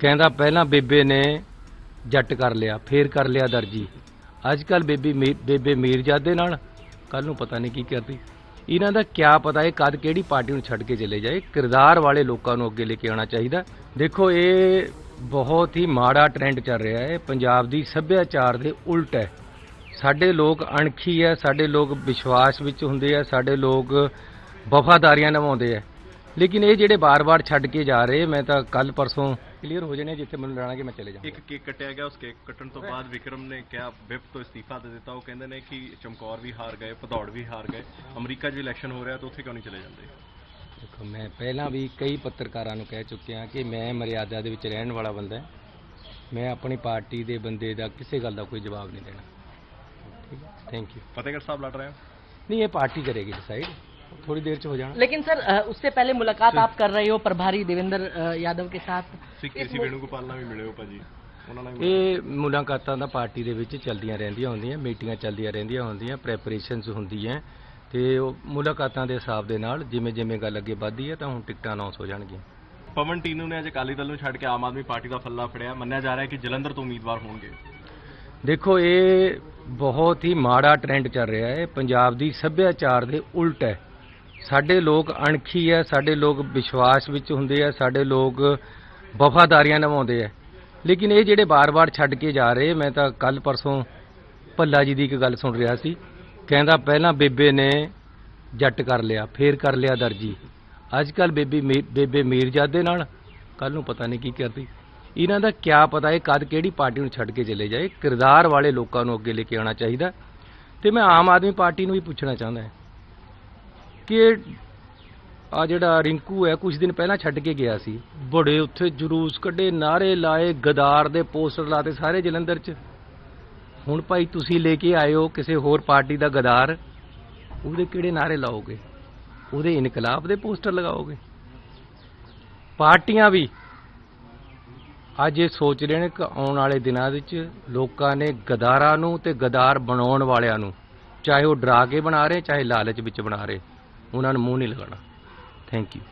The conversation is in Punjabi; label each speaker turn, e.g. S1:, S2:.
S1: ਕਹਿੰਦਾ ਪਹਿਲਾਂ ਬੇਬੇ ਨੇ ਜੱਟ ਕਰ ਲਿਆ, ਫੇਰ ਕਰ ਲਿਆ ਦਰਜੀ। ਅੱਜ ਕੱਲ ਬੇਬੀ ਮੀ- ਬੇਬੇ ਮੀਰਜ਼ਾਦੇ ਨਾਲ ਕੱਲ ਨੂੰ ਪਤਾ ਨਹੀਂ ਕੀ ਕਰਦੀ। ਇਹਨਾਂ ਦਾ ਕਿਆ ਪਤਾ ਇਹ ਕਦ ਕਿਹੜੀ ਪਾਰਟੀ ਨੂੰ ਛੱਡ ਕੇ ਚਲੇ ਜਾਏ, ਕਿਰਦਾਰ ਵਾਲੇ ਲੋਕਾਂ ਨੂੰ ਅੱਗੇ ਲੈ ਕੇ ਆਉਣਾ ਚਾਹੀਦਾ। ਦੇਖੋ, ਇਹ ਬਹੁਤ ਹੀ ਮਾੜਾ ਟ੍ਰੈਂਡ ਚੱਲ ਰਿਹਾ ਹੈ। ਪੰਜਾਬ ਦੀ ਸੱਭਿਆਚਾਰ ਦੇ ਉਲਟ ਹੈ। ਸਾਡੇ ਲੋਕ ਅਣਖੀ ਹੈ, ਸਾਡੇ ਲੋਕ ਵਿਸ਼ਵਾਸ ਵਿੱਚ ਹੁੰਦੇ ਆ ਸਾਡੇ ਲੋਕ ਵਫਾਦਾਰੀਆਂ ਨਿਭਾਉਂਦੇ ਆ ਲੇਕਿਨ ਇਹ ਜਿਹੜੇ ਬਾਰ-ਬਾਰ ਛੱਡ ਕੇ ਜਾ ਰਹੇ, ਮੈਂ ਤਾਂ ਕੱਲ ਪਰਸੋਂ ਕਲੀਅਰ ਹੋ ਜਾਣੇ ਜਿੱਥੇ ਮੈਨੂੰ ਲੈਣਾ ਕਿ ਮੈਂ ਚਲੇ ਜਾਵਾਂ
S2: ਇੱਕ ਕੇਕ ਕੱਟਿਆ ਗਿਆ ਉਸ ਕੇਕ ਕੱਟਣ ਤੋਂ ਬਾਅਦ ਵਿਕਰਮ ਨੇ ਕਿਹਾ ਵਿਪ ਤੋਂ ਇਸਤੀਫਾ ਦੇ ਦਿੱਤਾ। ਉਹ ਕਹਿੰਦੇ ਨੇ ਕਿ ਚਮਕੌਰ ਵੀ ਹਾਰ ਗਏ ਭਦੌੜ ਵੀ ਹਾਰ ਗਏ। ਅਮਰੀਕਾ 'ਚ ਵੀ ਇਲੈਕਸ਼ਨ ਹੋ ਰਿਹਾ ਤਾਂ ਉੱਥੇ ਕਿਉਂ ਨਹੀਂ ਚਲੇ ਜਾਂਦੇ?
S1: ਦੇਖੋ ਮੈਂ ਪਹਿਲਾਂ ਵੀ ਕਈ ਪੱਤਰਕਾਰਾਂ ਨੂੰ ਕਹਿ ਚੁੱਕਿਆ ਕਿ ਮੈਂ ਮਰਿਆਦਾ ਦੇ ਵਿੱਚ ਰਹਿਣ ਵਾਲਾ ਬੰਦਾ ਹਾਂ। ਮੈਂ ਆਪਣੀ ਪਾਰਟੀ ਦੇ ਬੰਦੇ ਦਾ ਕਿਸੇ ਗੱਲ ਦਾ ਕੋਈ ਜਵਾਬ ਨਹੀਂ ਦੇਣਾ। ਠੀਕ ਹੈ? ਥੈਂਕ ਯੂ
S2: ਫਤਿਹਗੜ੍ਹ ਸਾਹਿਬ ਲੜ ਰਹੇ ਹੋ?
S1: ਨਹੀਂ ਇਹ ਪਾਰਟੀ ਕਰੇਗੀ ਡਿਸਾਈਡ ਥੋੜੀ ਦੇਰ ਚ ਹੋ ਜਾਣਾ
S3: लेकिन सर अ, उससे पहले मुलाकात आप कर रहे हो प्रभारी देवेंद्र अ, यादव के साथ
S2: ਤੁਸੀਂ ਕੇਸੀ ਵੇਣੂਗੋਪਾਲ ਨਾਲ ਵੀ ਮਿਲੇ ਹੋ ਭਾਜੀ ਉਹਨਾਂ ਨਾਲ ਵੀ
S1: ਇਹ ਮੁਲਾਕਾਤਾਂ ਦਾ ਪਾਰਟੀ ਦੇ ਵਿੱਚ ਚੱਲਦੀਆਂ ਰਹਿੰਦੀਆਂ ਹੁੰਦੀਆਂ ਮੀਟਿੰਗਾਂ ਚੱਲਦੀਆਂ ਰਹਿੰਦੀਆਂ ਹੁੰਦੀਆਂ ਪ੍ਰੈਪਰੇਸ਼ਨਸ ਹੁੰਦੀਆਂ ਤੇ ਉਹ ਮੁਲਾਕਾਤਾਂ ਦੇ ਹਿਸਾਬ ਦੇ ਨਾਲ ਜਿਵੇਂ ਜਿਵੇਂ ਗੱਲ ਅੱਗੇ ਵੱਧਦੀ ਹੈ ਤਾਂ ਹੁਣ ਟਿਕਟਾਂ ਅਨਾਉਂਸ ਹੋ ਜਾਣਗੀਆਂ
S2: ਪਵਨ ਟੀਨੂ ਨੇ ਅੱਜ ਅਕਾਲੀ ਦਲ ਨੂੰ ਛੱਡ ਕੇ ਆਮ ਆਦਮੀ ਪਾਰਟੀ ਦਾ ਫੱਲਾ ਫੜਿਆ ਮੰਨਿਆ ਜਾ ਰਿਹਾ ਹੈ ਕਿ ਜਲੰਧਰ ਤੋਂ ਉਮੀਦਵਾਰ ਹੋਣਗੇ
S1: ਦੇਖੋ ਇਹ ਬਹੁਤ ਹੀ ਮਾੜਾ ਟ੍ਰੈਂਡ ਚੱਲ ਰਿਹਾ ਹੈ ਪੰਜਾਬ ਦੀ ਸੱਭਿਆਚਾਰ ਦੇ ਉਲਟ ਹੈ ਸਾਡੇ ਲੋਕ ਅਣਖੀ ਹੈ ਸਾਡੇ ਲੋਕ ਵਿਸ਼ਵਾਸ ਵਿੱਚ ਹੁੰਦੇ ਆ, ਸਾਡੇ ਲੋਕ ਵਫਾਦਾਰੀਆਂ ਨਿਭਾਉਂਦੇ ਆ। ਲੇਕਿਨ ਇਹ ਜਿਹੜੇ ਬਾਰ-ਬਾਰ ਛੱਡ ਕੇ ਜਾ ਰਹੇ, ਮੈਂ ਤਾਂ ਕੱਲ ਪਰਸੋਂ ਭੱਲਾ ਜੀ ਦੀ ਇੱਕ ਗੱਲ ਸੁਣ ਰਿਹਾ ਸੀ। ਕਹਿੰਦਾ ਪਹਿਲਾਂ ਬੇਬੇ ਨੇ ਜੱਟ ਕਰ ਲਿਆ, ਫੇਰ ਕਰ ਲਿਆ ਦਰਜੀ। ਅੱਜ ਕੱਲ ਬੇਬੀ ਮੀ- ਬੇਬੇ ਮੀਰਜ਼ਾਦੇ ਨਾਲ ਕੱਲ ਨੂੰ ਪਤਾ ਨਹੀਂ ਕੀ ਕਰਦੀ। ਇਹਨਾਂ ਦਾ ਕਿਆ ਪਤਾ ਇਹ ਕਦ ਕਿਹੜੀ ਪਾਰਟੀ ਨੂੰ ਛੱਡ ਕੇ ਚਲੇ ਜਾਏ। ਕਿਰਦਾਰ ਵਾਲੇ ਲੋਕਾਂ ਨੂੰ ਅੱਗੇ ਲੈ ਕੇ ਆਉਣਾ ਚਾਹੀਦਾ। ਤੇ ਮੈਂ ਆਮ ਆਦਮੀ ਪਾਰਟੀ ਨੂੰ ਵੀ ਪੁੱਛਣਾ ਚਾਹੁੰਦਾ ਹਾਂ। ਕਿ ਆ ਜਿਹੜਾ ਰਿੰਕੂ ਹੈ ਕੁਝ ਦਿਨ ਪਹਿਲਾਂ ਛੱਡ ਕੇ ਗਿਆ ਸੀ। ਬੜੇ ਉੱਥੇ ਜਲੂਸ ਕੱਢੇ ਨਾਰੇ ਲਾਏ, ਗਦਾਰ ਦੇ ਪੋਸਟਰ ਲਾਤੇ ਸਾਰੇ ਜਲੰਧਰ 'ਚ। ਹੁਣ ਭਾਈ ਤੁਸੀਂ ਲੈ ਕੇ ਆਏ ਹੋ ਕਿਸੇ ਹੋਰ ਪਾਰਟੀ ਦਾ ਗਦਾਰ, ਉਹਦੇ ਕਿਹੜੇ ਨਾਰੇ ਲਾਓਗੇ? ਉਹਦੇ ਇਨਕਲਾਬ ਦੇ ਪੋਸਟਰ ਲਗਾਓਗੇ? ਪਾਰਟੀਆਂ ਵੀ ਅੱਜ ਇਹ ਸੋਚ ਰਹੇ ਨੇ ਕਿ ਆਉਣ ਵਾਲੇ ਦਿਨਾਂ ਵਿੱਚ ਲੋਕਾਂ ਨੇ ਗਦਾਰਾਂ ਨੂੰ ਤੇ ਗਦਾਰ ਬਣਾਉਣ ਵਾਲਿਆਂ ਨੂੰ, ਚਾਹੇ ਉਹ ਡਰਾ ਕੇ ਬਣਾ ਰਹੇ, ਚਾਹੇ ਲਾਲਚ ਵਿੱਚ ਬਣਾ ਰਹੇ। ਉਹਨਾਂ ਨੂੰ ਮੂੰਹ ਨਹੀਂ ਲਗਾਉਣਾ। Thank you